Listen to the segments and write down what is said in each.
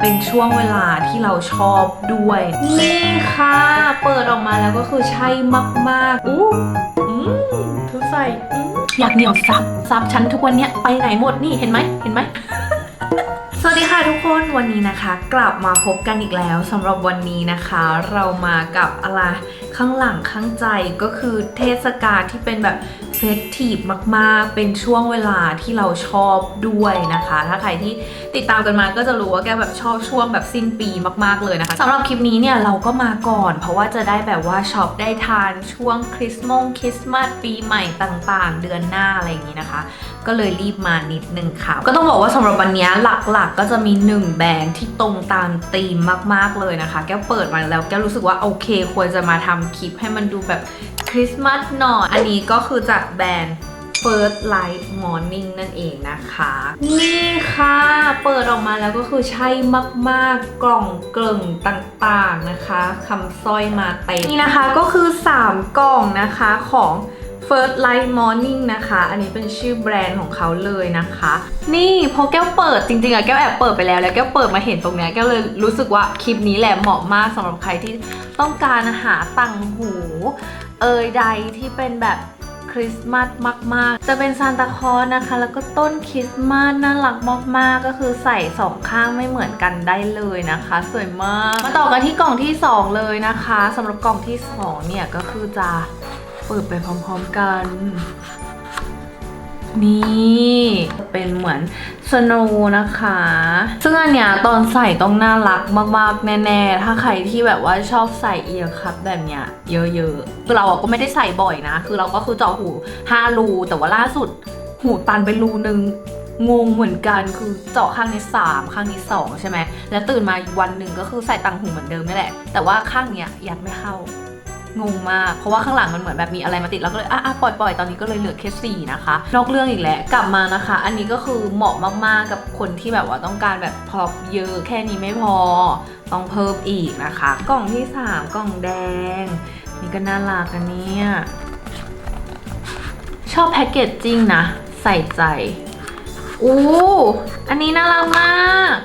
เป็นช่วงเวลาที่เราชอบด้วย นี่ค่ะ เปิดออกมาแล้วก็คือใช่มากๆอู้ทุใส่อยากเหนียวซับซับฉันทุกวันเนี้ยไปไหนหมดนี่เห็นไหมเห็นไหมสวัสดีค่ะทุกคนวันนี้นะคะ กลับมาพบกันอีกแล้วสำหรับวันนี้นะคะ เรามากับอะไรข้างหลังข้างใจก็คือเทศกาลที่เป็นแบบ เฟสทีฟมากๆ เป็นช่วงเวลาที่เราชอบด้วยนะคะ ถ้าใครที่ติดตามกันมาก็จะรู้ว่าแกแบบชอบช่วงแบบสิ้นปีมากๆเลยนะคะสำหรับคลิปนี้เนี่ยเราก็มาก่อน เพราะว่าจะได้แบบว่าช็อปได้ทานช่วงคริสต์มงคริสต์มาสปีใหม่ต่างๆ เดือนหน้าอะไรอย่างนี้นะคะ ก็เลยรีบมานิดนึงค่ะ ก็ต้องบอกว่าสำหรับวันนี้หลักๆ ก็จะมี 1 แบรนด์ที่ตรงตามธีมมากๆเลยนะคะ แกเปิดมาแล้วแกรู้สึกว่าโอเค ควรจะมาทำคลิปให้มันดูแบบ คริสต์มาสหน่อยอันนี้ก็คือจากแบรนด์ First Light Morning นั่นเองนะคะ นี่ค่ะ เปิดออกมาแล้วก็คือใช่มาก ๆ กล่องเกลิ่งต่างๆนะคะคำสร้อยมาเต็มนี่นะคะก็คือ 3 กล่องนะคะของ First Light Morning นะคะ อันนี้เป็นชื่อแบรนด์ของเขาเลยนะคะ นี่พอแก้วเปิดจริงๆอะแก้วแอบเปิดไปแล้วแล้วแก้วเปิดมาเห็นตรงเนี้ยแก้วเลยรู้สึกว่าคลิปนี้แหละเหมาะมากสำหรับใครที่ต้องการหาตังหู เอยใดที่เป็นแบบคริสต์มาสมาก ๆ จะเป็นซานตาคลอสนะคะ แล้วก็ต้นคริสต์มาสน่ารักมาก ๆ ก็คือใส่สองข้างไม่เหมือนกันได้เลยนะคะ สวยมาก มาต่อกันที่กล่องที่ 2 เลยนะคะสำหรับกล่องที่ 2 เนี่ยก็คือจะ เปิดไปพร้อมๆกัน นี่เป็นเหมือนสโนว์นะคะ ซึ่งอันเนี้ยตอนใส่ต้องน่ารักมากๆ แน่ๆ ถ้าใครที่แบบว่าชอบใส่เอียร์คัพแบบเนี้ยเยอะๆคือเราก็ไม่ได้ใส่บ่อยนะ คือเราก็คือเจาะหู5รูแต่ว่าล่าสุดหูตันไปรูนึงงงเหมือนกันคือเจาะข้างนี้3ข้างนี้2ใช่ไหมแล้วตื่นมาวันหนึ่งก็คือใส่ตังหูเหมือนเดิมนี่แหละ แต่ว่าข้างเนี้ยยัดไม่เข้า งงมากเพราะว่าข้างหลังมันเหมือนแบบมีอะไรมาติดแล้วก็เลยอะอะปล่อยปล่อยตอนนี้ก็เลยเหลือแค่สี่นะคะนอกเรื่องอีกแล้วกลับมานะคะ อันนี้ก็คือเหมาะมากๆกับคนที่แบบว่าต้องการแบบพร็อพเยอะแค่นี้ไม่พอต้องเพิ่มอีกนะคะ กล่องที่ 3 กล่องแดง นี่ก็น่ารักอันเนี้ยชอบแพ็กเกจจิ้งนะ ใส่ใจอู้อันนี้น่ารักมาก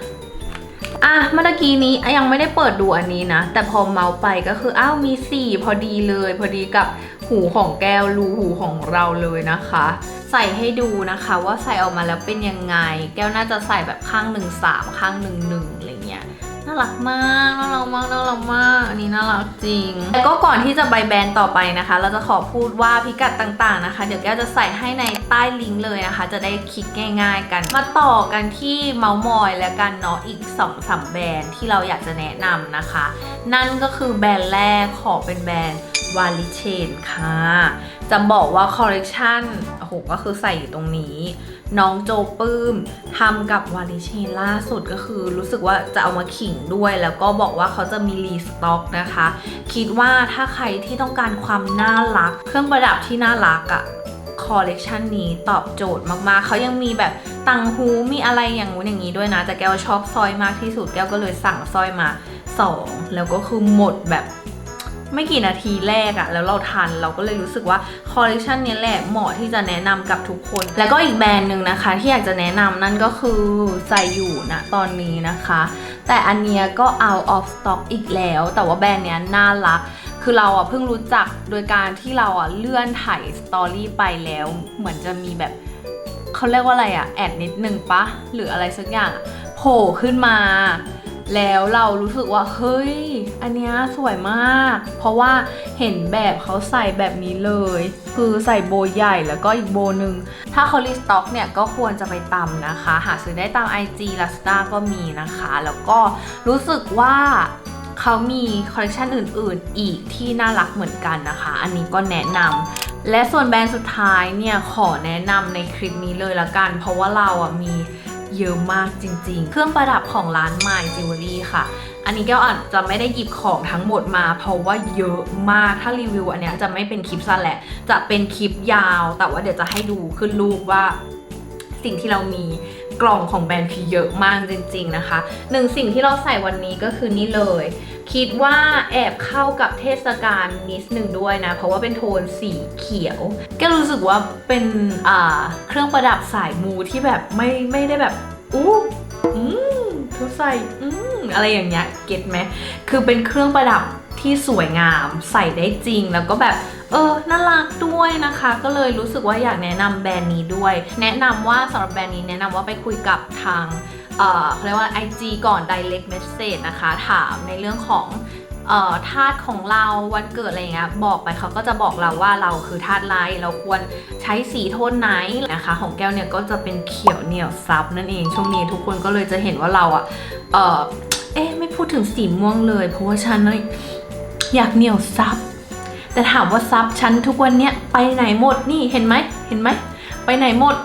อะเมื่อกี้นี้ยังไม่ได้เปิดดูอันนี้นะ แต่พอเมาส์ไปก็คืออ้าวมี 4 พอดีเลย พอดีกับหูของแก้วรูหูของเราเลยนะคะ ใส่ให้ดูนะคะว่าใส่ออกมาแล้วเป็นยังไง แก้วน่าจะใส่แบบข้างหนึ่งสามข้างหนึ่งหนึ่งอะไรเงี้ย น่ารักมากน่ารักมากน่ารักมากอันนี้น่ารักจริง แล้วก็ก่อนที่จะไปแบรนด์ต่อไปนะคะ เราจะขอพูดว่าพิกัดต่างๆนะคะ เดี๋ยวแก้วจะใส่ให้ในใต้ลิงก์เลยนะคะ จะได้คลิกง่ายๆกัน มาต่อกันที่เมาส์มอยแล้วกันเนาะอีก2อสแบรนด์ที่เราอยากจะแนะนำนะคะ นั่นก็คือแบรนด์แรกขอเป็นแบรนด์ วาลิเชนค่ะ จะบอกว่าคอลเลกชันโอ้โหก็คือใส่อยู่ตรงนี้ น้องโจปื้มทำกับวาลิเชนล่าสุดก็คือ รู้สึกว่าจะเอามาขิงด้วย แล้วก็บอกว่าเขาจะมีรีสต็อกนะคะ คิดว่าถ้าใครที่ต้องการความน่ารัก เครื่องประดับที่น่ารักอะคอลเลกชันนี้ตอบโจทย์มากๆ เขายังมีแบบตังหูมีอะไรอย่างงู้นอย่างนี้ด้วยนะ แต่แก้วชอบสร้อยมากที่สุดแก้วก็เลยสั่งสร้อยมา 2 แล้วก็คือหมดแบบ ไม่กี่นาทีแรกอะแล้วเราทันเราก็เลยรู้สึกว่าคอลเลกชันนี้แหละเหมาะที่จะแนะนำกับทุกคน แล้วก็อีกแบรนด์หนึ่งนะคะ ที่อยากจะแนะนำนั่นก็คือใส่อยู่นะตอนนี้นะคะ แต่อันเนี้ยก็ out of stock อีกแล้ว แต่ว่าแบรนด์เนี้ยน่ารักคือเราอะเพิ่งรู้จักโดยการที่เราอะเลื่อนถ่ายสตอรี่ไปแล้ว เหมือนจะมีแบบเขาเรียกว่าอะไรอะแอดนิดนึงปะหรืออะไรสักอย่างโผล่ขึ้นมา แล้วเรารู้สึกว่าเฮ้ย อันเนี้ยสวยมาก เพราะว่าเห็นแบบเขาใส่แบบนี้เลย คือใส่โบใหญ่แล้วก็อีกโบหนึ่ง ถ้าเขารีสต็อกเนี่ยก็ควรจะไปตำนะคะ หาซื้อได้ตาม IG l a s t a ก็มีนะคะ แล้วก็รู้สึกว่าเขามีคอลเลคชันอื่น ๆ อีกที่น่ารักเหมือนกันนะคะ อันนี้ก็แนะนำและส่วนแบรนด์สุดท้ายเนี่ยขอแนะนำในคลิปนี้เลยละกัน เพราะว่าเราอะมี เยอะมากจริง ๆ เครื่องประดับของร้าน My Jewelry ค่ะ อันนี้แก้วอาจจะไม่ได้หยิบของทั้งหมดมา เพราะว่าเยอะมาก ถ้ารีวิวอันเนี้ยจะไม่เป็นคลิปสั้นแหละ จะเป็นคลิปยาว แต่ว่าเดี๋ยวจะให้ดูขึ้นรูปว่า สิ่งที่เรามีกล่องของแบรนด์คือเยอะมากจริง ๆ นะคะ หนึ่งสิ่งที่เราใส่วันนี้ก็คือนี่เลย คิดว่าแอบเข้ากับเทศกาลนิดนึงด้วยนะ เพราะว่าเป็นโทนสีเขียว ก็รู้สึกว่าเป็นเครื่องประดับสายมูที่แบบไม่ไม่ได้แบบ อู้อืมเธอใส่อืมอะไรอย่างเงี้ยเก็ตไหมคือเป็นเครื่องประดับที่สวยงามใส่ได้จริงแล้วก็แบบเออน่ารักด้วยนะคะ ก็เลยรู้สึกว่าอยากแนะนำแบรนด์นี้ด้วย แนะนำว่าสำหรับแบรนด์นี้แนะนำว่าไปคุยกับทาง เขาเรียกว่า IG ก่อน direct message นะคะ ถามในเรื่องของธาตุของเราวันเกิดอะไรเงี้ยบอกไปเขาก็จะบอกเราว่าเราคือธาตุอะไรเราควรใช้สีโทนไหนนะคะ ของแก้วเนี่ยก็จะเป็นเขียวเหนียวซับนั่นเองช่วงนี้ทุกคนก็เลยจะเห็นว่าเราอะเออเอ๊ะไม่พูดถึงสีม่วงเลย เพราะว่าฉันอยากเหนียวซับแต่ถามว่าซับฉันทุกวันเนี้ยไปไหนหมดนี่เห็นไหมเห็นไหมไปไหนหมด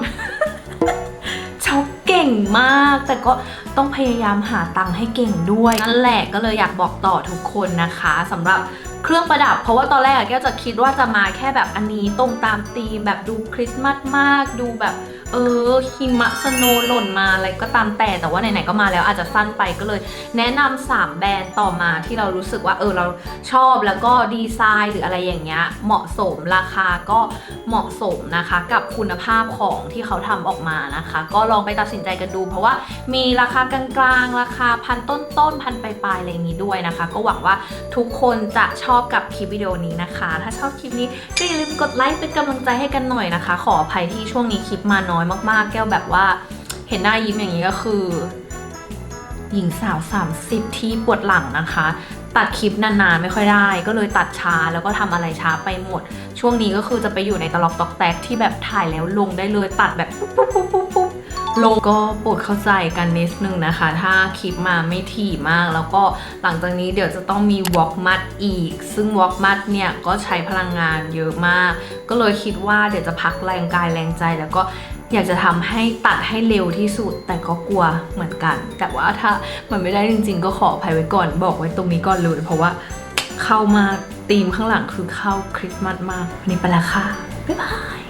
ก่งมาก แต่ก็ต้องพยายามหาตังค์ให้เก่งด้วยนั่นแหละก็เลยอยากบอกต่อทุกคนนะคะสำหรับเครื่องประดับ เพราะว่าตอนแรกแก้วจะคิดว่าจะมาแค่แบบอันนี้ตรงตามธีมแบบดูคริสต์มาสมากดูแบบ เออหิมะสโนหล่นมาอะไรก็ตามแต่แต่ว่าไหนๆก็มาแล้วอาจจะสั้นไปก็เลย แนะนำสามแบรนด์ต่อมาที่เรารู้สึกว่าเออเราชอบแล้วก็ดีไซน์หรืออะไรอย่างเงี้ยเหมาะสมราคาก็เหมาะสมนะคะ กับคุณภาพของที่เขาทำออกมานะคะ ก็ลองไปตัดสินใจกันดู เพราะว่ามีราคากลางๆ ราคาพันต้นๆพันปลายๆอะไรอย่างนี้ด้วยนะคะ ก็หวังว่าทุกคนจะชอบกับคลิปวิดีโอนี้นะคะ ถ้าชอบคลิปนี้ก็อย่าลืมกดไลค์เป็นกำลังใจให้กันหน่อยนะคะ ขออภัยที่ช่วงนี้คลิปมาน้อยมากๆ แก้วแบบว่า เห็นหน้ายิ้มอย่างนี้ก็คือ หญิงสาว 30 ที่ปวดหลังนะคะ ตัดคลิปนานๆไม่ค่อยได้ ก็เลยตัดช้าแล้วก็ทำอะไรช้าไปหมด ช่วงนี้ก็คือจะไปอยู่ในตลอกตอกแตกที่แบบถ่ายแล้วลงได้เลยตัดแบบปุ๊บปุ๊บปุ๊บปุ๊บปุ๊บลงก็โปรดเข้าใจกันนิดนึงนะคะ ถ้าคลิปมาไม่ถี่มาก แล้วก็หลังจากนี้เดี๋ยวจะต้องมีวอล์กมัดอีก ซึ่งวอล์กมัดเนี่ยก็ใช้พลังงานเยอะมาก ก็เลยคิดว่าเดี๋ยวจะพักแรงกายแรงใจแล้วก็ อยากจะทำให้ตัดให้เร็วที่สุด แต่ก็กลัวเหมือนกัน แต่ว่าถ้ามันไม่ได้จริง ๆ ก็ขออภัยไว้ก่อน บอกไว้ตรงนี้ก่อนเลยเพราะว่าเข้ามาธีมข้างหลังคือเข้าคริสต์มาสมากวันนี้ไปแล้วค่ะบ๊ายบาย